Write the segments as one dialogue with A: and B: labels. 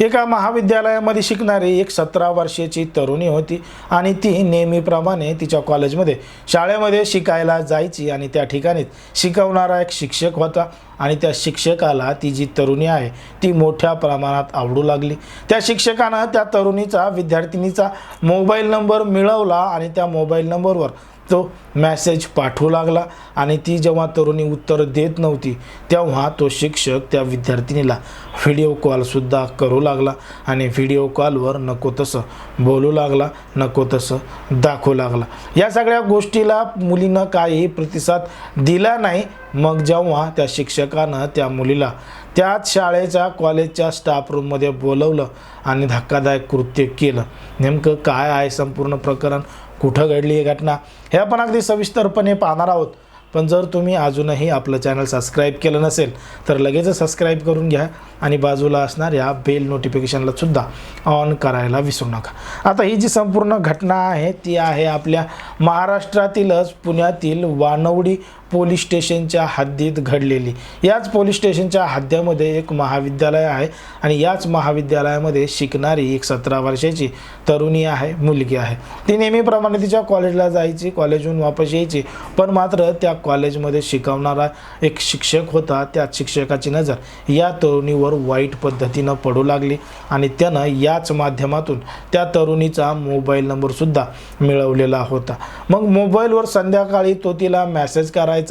A: एका महाविद्यालयामध्ये शिकणारी एक सतरा वर्षाची तरुणी होती आणि ती नेहमीप्रमाणे तिच्या कॉलेजमध्ये शाळेमध्ये शिकायला जायची आणि त्या ठिकाणीच शिकवणारा एक शिक्षक होता आणि त्या शिक्षकाला ती जी तरुणी आहे ती मोठ्या प्रमाणात आवडू लागली. त्या शिक्षकानं त्या तरुणीचा विद्यार्थिनीचा मोबाईल नंबर मिळवला आणि त्या मोबाईल नंबरवर तो मॅसेज पाठवू लागला आणि ती जेव्हा तरुणी उत्तर देत नव्हती तेव्हा तो शिक्षक त्या विद्यार्थिनीला व्हिडिओ कॉलसुद्धा करू लागला आणि व्हिडिओ कॉलवर नको तसं बोलू लागला नको तसं दाखवू लागला. या सगळ्या गोष्टीला मुलीनं काही प्रतिसाद दिला नाही. मग जेव्हा त्या शिक्षकानं त्या मुलीला त्याच शाळेच्या कॉलेजच्या स्टाफ रूममध्ये बोलवलं आणि धक्कादायक कृत्य केलं. नेमकं काय आहे संपूर्ण प्रकरण? कुठं घडली ही घटना? हे आपण अगदी सविस्तरपणे पाहणार आहोत. पण जर तुम्ही अजूनही आपलं चॅनल सबस्क्राईब केलं नसेल तर लगेच सबस्क्राईब करून घ्या आणि बाजूला असणाऱ्या बेल नोटिफिकेशनला सुद्धा ऑन करायला विसरू नका. आता ही जी संपूर्ण घटना आहे ती आहे आपल्या महाराष्ट्रातीलच पुण्यातील वानवडी पोलीस स्टेशनच्या हद्दीत घडलेली. याच पोलीस स्टेशनच्या हद्द्यामध्ये एक महाविद्यालय आहे आणि याच महाविद्यालयामध्ये शिकणारी एक सतरा वर्षाची तरुणी आहे मुलगी आहे. ती नेहमीप्रमाणे तिच्या कॉलेजला जायची कॉलेजहून वापस यायची पण मात्र त्या कॉलेजमध्ये शिकवणारा एक शिक्षक होता. त्या शिक्षकाची नजर या तरुणीवर वाईट पद्धतीनं पडू लागली आणि त्यानं याच माध्यमातून त्या तरुणीचा मोबाईल नंबरसुद्धा मिळवलेला होता. मग मोबाईलवर संध्याकाळी तो तिला मॅसेज करायचा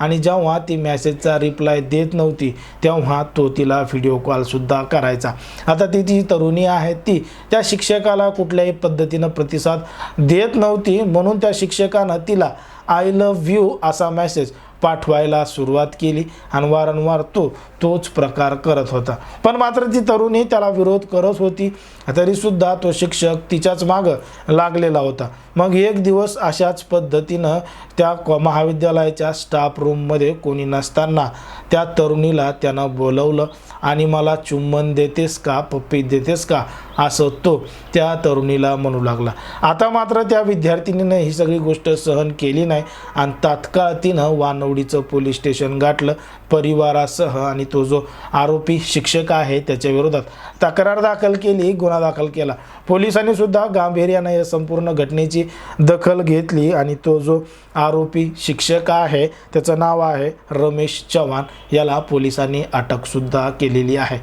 A: आणि जेव्हा ती मॅसेजचा रिप्लाय देत नव्हती तेव्हा तो तिला व्हिडिओ कॉलसुद्धा करायचा. आता ती जी तरुणी आहे ती त्या शिक्षकाला कुठल्याही पद्धतीनं प्रतिसाद देत नव्हती म्हणून त्या शिक्षकानं तिला आय लव्ह यू असा मॅसेज पाठवायला सुरुवात केली आणि वारंवार तो तोच प्रकार करत होता. पण मात्र ती तरुणी त्याला विरोध करत होती. तरीसुद्धा तो शिक्षक तिच्याच मागं लागलेला होता. मग एक दिवस अशाच पद्धतीनं त्या कॉ महाविद्यालयाच्या स्टाफ रूममध्ये कोणी नसताना त्या तरुणीला त्यानं बोलवलं आणि मला चुंबन देतेस का? पप्पी देतेस का? असं तो त्या तरुणीला म्हणू लागला. आता मात्र त्या विद्यार्थिनीनं ही सगळी गोष्ट सहन केली नाही आणि तात्काळ तिनं वानवडीचं पोलीस स्टेशन गाठलं परिवारासह आणि तो जो आरोपी शिक्षक आहे त्याच्या विरोधात तक्रार दाखल केली गुन्हा दाखल केला. पोलिसांनी सुद्धा गांभीर्यानं या संपूर्ण घटनेची दखल घेतली आणि तो जो आरोपी शिक्षक आहे त्याचं नाव आहे रमेश चव्हाण याला पोलिसांनी अटकसुद्धा केलेली आहे.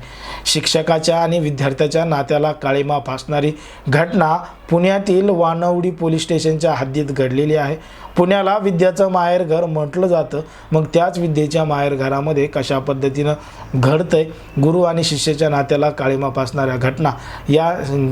A: शिक्षकाच्या आणि विद्यार्थ्याच्या नात्याला काळीमा फासणारी घटना पुण्यातील वानवडी पोलीस स्टेशनच्या हद्दीत घडलेली आहे. पुण्याला विद्याचं माहेरघर म्हटलं जातं. मग त्याच विद्येच्या माहेरघरामध्ये कशा पद्धतीनं घडतंय? गुरु आणि शिष्याच्या नात्याला काळीमा फासणाऱ्या घटना या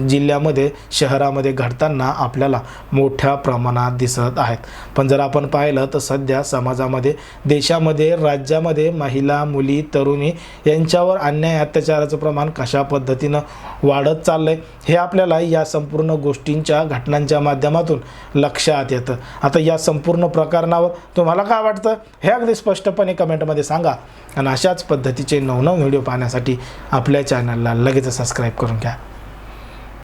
A: जिल्ह्यामध्ये शहरामध्ये घडताना आपल्याला मोठ्या प्रमाणात दिसत आहेत. पण जर आपण पाहिलं तर सध्या समाजामध्ये देशामध्ये राज्यामध्ये महिला मुली तरुणी यांच्यावर अन्याय अत्याचाराचं प्रमाण कशा पद्धतीनं वाढत चाललंय हे आपल्याला या संपूर्ण गोष्टींच्या घटनांच्या माध्यमातून लक्षात येतं. आता या संपूर्ण प्रकरणावर तुम्हाला काय वाटतं? हे अगदी स्पष्टपणे कमेंटमध्ये सांगा. आणि अशाच पद्धतीचे नवनव व्हिडिओ पाहण्यासाठी आपल्या चॅनलला लगेच सबस्क्राईब करून घ्या.